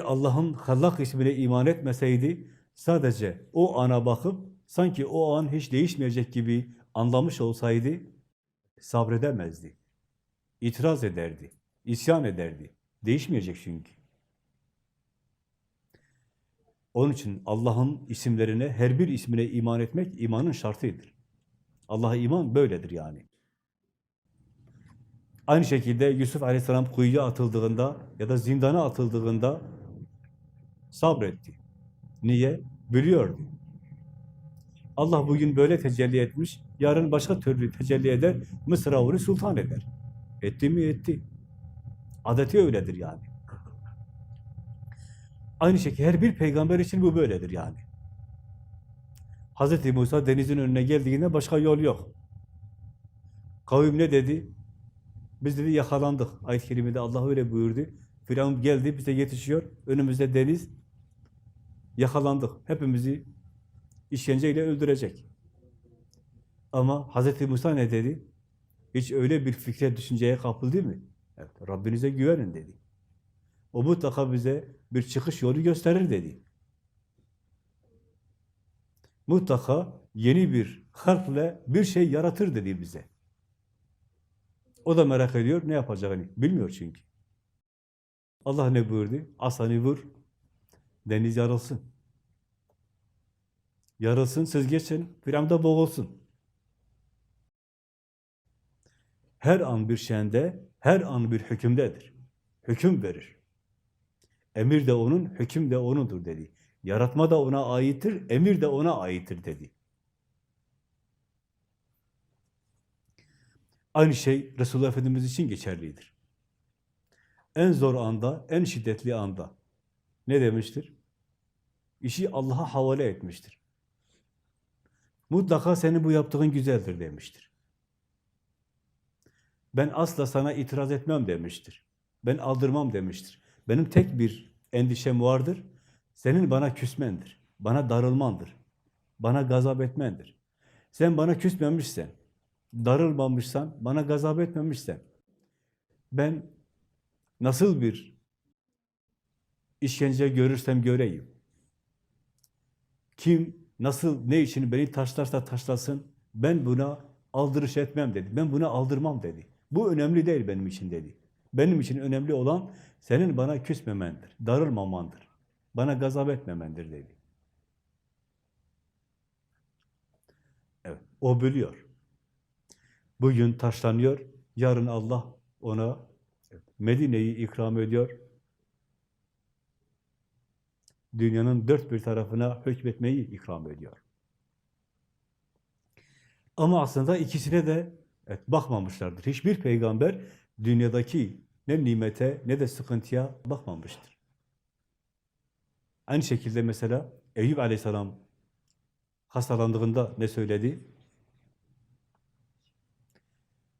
Allah'ın Hallak ismine iman etmeseydi, sadece o ana bakıp, sanki o an hiç değişmeyecek gibi anlamış olsaydı, sabredemezdi. İtiraz ederdi, isyan ederdi. Değişmeyecek çünkü. Onun için Allah'ın isimlerine, her bir ismine iman etmek imanın şartıdır. Allah'a iman böyledir yani. Aynı şekilde Yusuf Aleyhisselam kuyuya atıldığında ya da zindana atıldığında sabretti. Niye? Biliyordu. Allah bugün böyle tecelli etmiş, yarın başka türlü tecelli eder, Mısır'a onu sultan eder. Etti mi? Etti. Adeti öyledir yani. Aynı şekilde her bir peygamber için bu böyledir yani. Hz. Musa denizin önüne geldiğinde başka yol yok. Kavim ne dedi? Biz dedi yakalandık. Ayet-i Kerime'de Allah öyle buyurdu. Firavun geldi, bize yetişiyor. Önümüzde deniz. Yakalandık. Hepimizi işkenceyle öldürecek. Ama Hz. Musa ne dedi? Hiç öyle bir fikre, düşünceye kapıldı mı? Evet, Rabbinize güvenin dedi. O mutlaka bize bir çıkış yolu gösterir dedi. Mutlaka yeni bir harfle bir şey yaratır dedi bize. O da merak ediyor, ne yapacağını bilmiyor çünkü. Allah ne buyurdu? Asanı vur, deniz yarılsın. Yarılsın, siz geçin, Firavun'da boğulsun. Her an bir şeyinde, her an bir hükümdedir. Hüküm verir. Emir de onun, hüküm de onudur dedi. Yaratma da ona aittir, emir de ona aittir dedi. Aynı şey Resulullah Efendimiz için geçerlidir. En zor anda, en şiddetli anda ne demiştir? İşi Allah'a havale etmiştir. Mutlaka senin bu yaptığın güzeldir demiştir. Ben asla sana itiraz etmem demiştir. Ben aldırmam demiştir. Benim tek bir endişem vardır. Senin bana küsmendir. Bana darılmandır. Bana gazap etmendir. Sen bana küsmemişsen, darılmamışsan, bana gazap etmemişsen, ben nasıl bir işkence görürsem göreyim. Kim nasıl, ne için beni taşlarsa taşlasın, ben buna aldırış etmem dedi. Ben buna aldırmam dedi. Bu önemli değil benim için dedi. Benim için önemli olan senin bana küsmemendir, darılmamandır. Bana gazap etmemendir dedi. Evet, o biliyor. Bugün taşlanıyor, yarın Allah ona Medine'yi ikram ediyor. Dünyanın dört bir tarafına hükmetmeyi ikram ediyor. Ama aslında ikisine de evet, bakmamışlardır. Hiçbir peygamber dünyadaki ne nimete ne de sıkıntıya bakmamıştır. Aynı şekilde mesela Eyüp Aleyhisselam hastalandığında ne söyledi?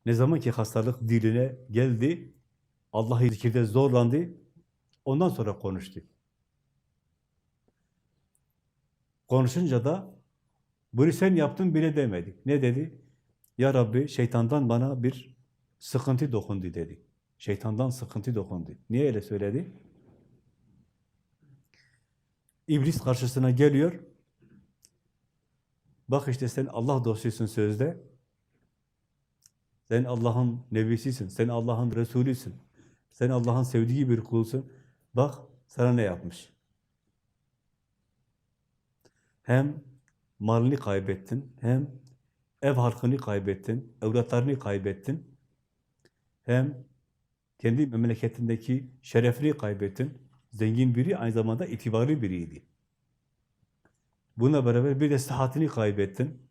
Ne zaman ki hastalık diline geldi, Allah'ı zikirde zorlandı, ondan sonra konuştu. Konuşunca da bunu sen yaptın bile demedi. Ne dedi? Ya Rabbi şeytandan bana bir sıkıntı dokundu dedi. Şeytandan sıkıntı dokundu. Niye öyle söyledi? İblis karşısına geliyor. Bak işte sen Allah dostusun sözde. Sen Allah'ın nebisisin. Sen Allah'ın Resulüsün. Sen Allah'ın sevdiği bir kulsun. Bak sana ne yapmış. Hem malını kaybettin, hem ev halkını kaybettin, evlatlarını kaybettin. Hem kendi memleketindeki şerefini kaybettin. Zengin biri, aynı zamanda itibarlı biriydi. Bununla beraber bir de sıhhatini kaybettin.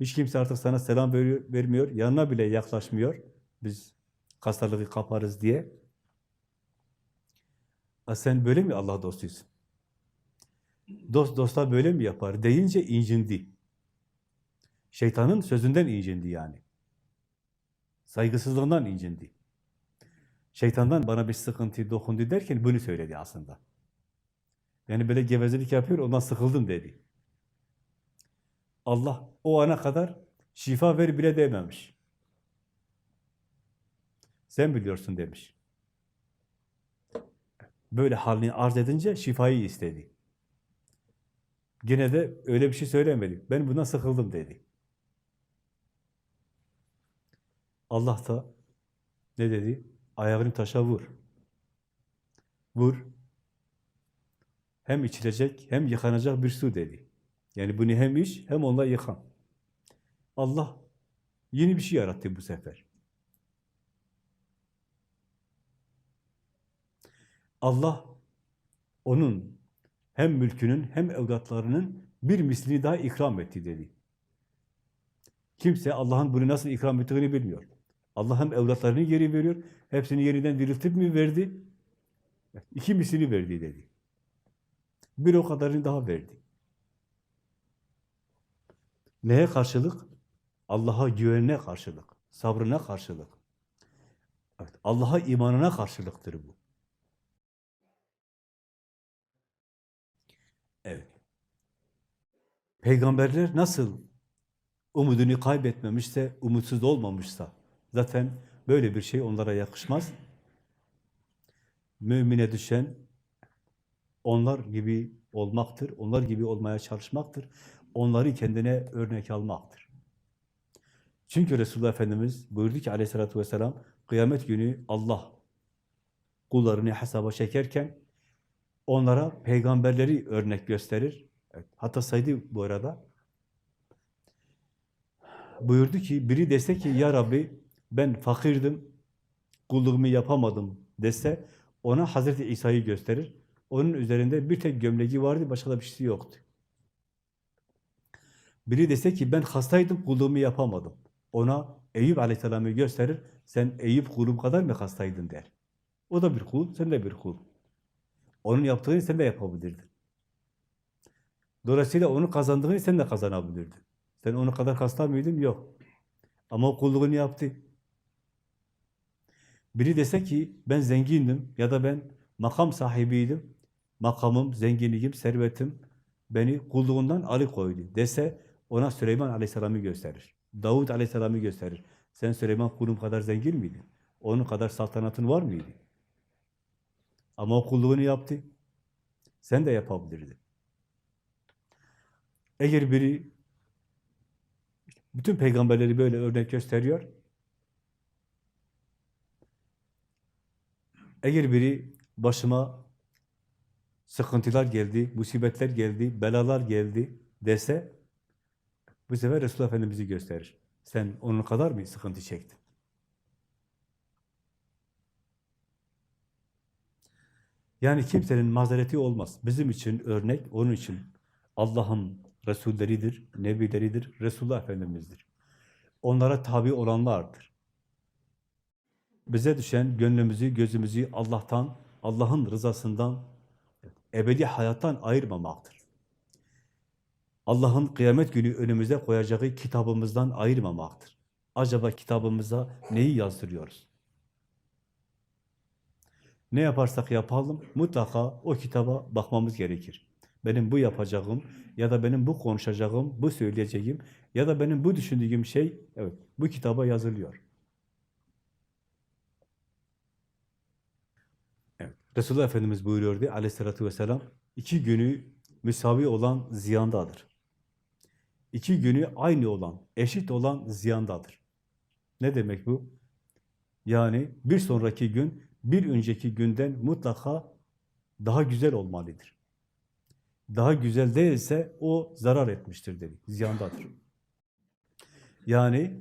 Hiç kimse artık sana selam vermiyor, yanına bile yaklaşmıyor. Biz hastalığı kaparız diye. A sen böyle mi Allah dostuysun? Dost dosta böyle mi yapar? Deyince incindi. Şeytanın sözünden incindi yani. Saygısızlığından incindi. Şeytandan bana bir sıkıntı dokundu derken bunu söyledi aslında. Yani böyle gevezelik yapıyor, ondan sıkıldım dedi. Allah o ana kadar şifa ver bile dememiş. Sen biliyorsun demiş. böyle halini arz edince şifayı istedi. Gene de öyle bir şey söylemedi. Ben bundan sıkıldım dedi. Allah da ne dedi? Ayağını taşa vur. Vur. Hem içilecek hem yıkanacak bir su dedi. Yani bunu hem iç hem onunla yıkan. Allah yeni bir şey yarattı bu sefer. Allah onun hem mülkünün hem evlatlarının bir mislini daha ikram etti dedi. Kimse Allah'ın bunu nasıl ikram ettiğini bilmiyor. Allah hem evlatlarını geri veriyor, hepsini yeniden diriltip mi verdi? İki mislini verdi dedi. Bir o kadarını daha verdi. Neye karşılık? Allah'a güvenine karşılık, sabrına karşılık. Evet, Allah'a imanına karşılıktır bu. Evet. Peygamberler nasıl umudunu kaybetmemişse, umutsuz olmamışsa, zaten böyle bir şey onlara yakışmaz. Mümine düşen onlar gibi olmaktır, onlar gibi olmaya çalışmaktır, onları kendine örnek almaktır. Çünkü Resulullah Efendimiz buyurdu ki aleyhissalatü vesselam, kıyamet günü Allah kullarını hesaba çekerken onlara peygamberleri örnek gösterir. Evet, hatta saydı bu arada. Buyurdu ki, biri dese ki, Ya Rabbi ben fakirdim, kulluğumu yapamadım dese, ona Hazreti İsa'yı gösterir. Onun üzerinde bir tek gömleği vardı, başka da bir şey yoktu. Biri dese ki, ben hastaydım, kulluğumu yapamadım. Ona Eyüp Aleyhisselam'ı gösterir, sen Eyüp kulum kadar mı hastaydın der. O da bir kul, sen de bir kul. Onun yaptığını sen de yapabilirdin. Dolayısıyla onun kazandığını sen de kazanabilirdin. Sen onun kadar hasta mıydın? Yok. Ama o kulluğunu yaptı. Biri dese ki ben zengindim ya da ben makam sahibiydim. Makamım, zenginliğim, servetim beni kulluğundan alıkoydu dese ona Süleyman Aleyhisselam'ı gösterir. Davud Aleyhisselam'ı gösterir. Sen Süleyman kulum kadar zengin miydin? Onun kadar saltanatın var mıydı? Ama o kulluğunu yaptı. Sen de yapabilirdin. Eğer biri bütün peygamberleri böyle örnek gösteriyor. Eğer biri başıma sıkıntılar geldi, musibetler geldi, belalar geldi dese bu sefer Resulullah Efendimiz'i gösterir. Sen onun kadar mı sıkıntı çektin? Yani kimsenin mazereti olmaz. Bizim için örnek, onun için Allah'ın Resulleridir, Nebileridir, Resulullah Efendimiz'dir. Onlara tabi olanlardır. Bize düşen gönlümüzü, gözümüzü Allah'tan, Allah'ın rızasından, ebedi hayattan ayırmamaktır. Allah'ın kıyamet günü önümüze koyacağı kitabımızdan ayırmamaktır. Acaba kitabımıza neyi yazdırıyoruz? Ne yaparsak yapalım, mutlaka o kitaba bakmamız gerekir. Benim bu yapacağım ya da benim bu konuşacağım, bu söyleyeceğim ya da benim bu düşündüğüm şey, evet, bu kitaba yazılıyor. Evet, Resulullah Efendimiz buyuruyordu aleyhissalatü vesselam, iki günü müsavi olan ziyandadır. İki günü aynı olan, eşit olan ziyandadır. Ne demek bu? Yani bir sonraki gün, bir önceki günden mutlaka daha güzel olmalıdır. Daha güzel değilse o zarar etmiştir dedi, ziyandadır. Yani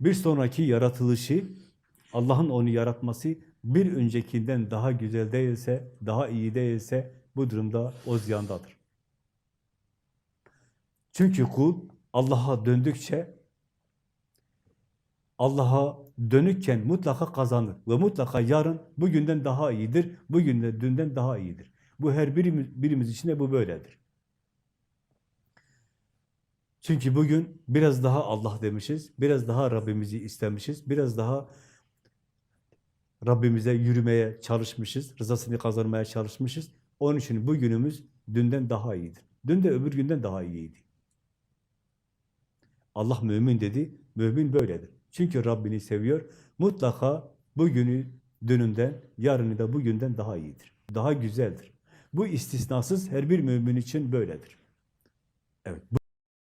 bir sonraki yaratılışı, Allah'ın onu yaratması bir öncekinden daha güzel değilse, daha iyi değilse bu durumda o ziyandadır. Çünkü kul Allah'a döndükçe Allah'a dönükken mutlaka kazanır ve mutlaka yarın bugünden daha iyidir, bugün de dünden daha iyidir. Bu her birimiz, birimiz için de bu böyledir. Çünkü bugün biraz daha Allah demişiz, biraz daha Rabbimizi istemişiz, biraz daha Rabbimize yürümeye çalışmışız, rızasını kazanmaya çalışmışız. Onun için bugünümüz dünden daha iyidir. Dün de öbür günden daha iyiydi. Allah mümin dedi, mümin böyledir. Çünkü Rabbini seviyor, mutlaka bugünü dününden, yarını da bugünden daha iyidir. daha güzeldir. Bu istisnasız her bir mümin için böyledir. Evet.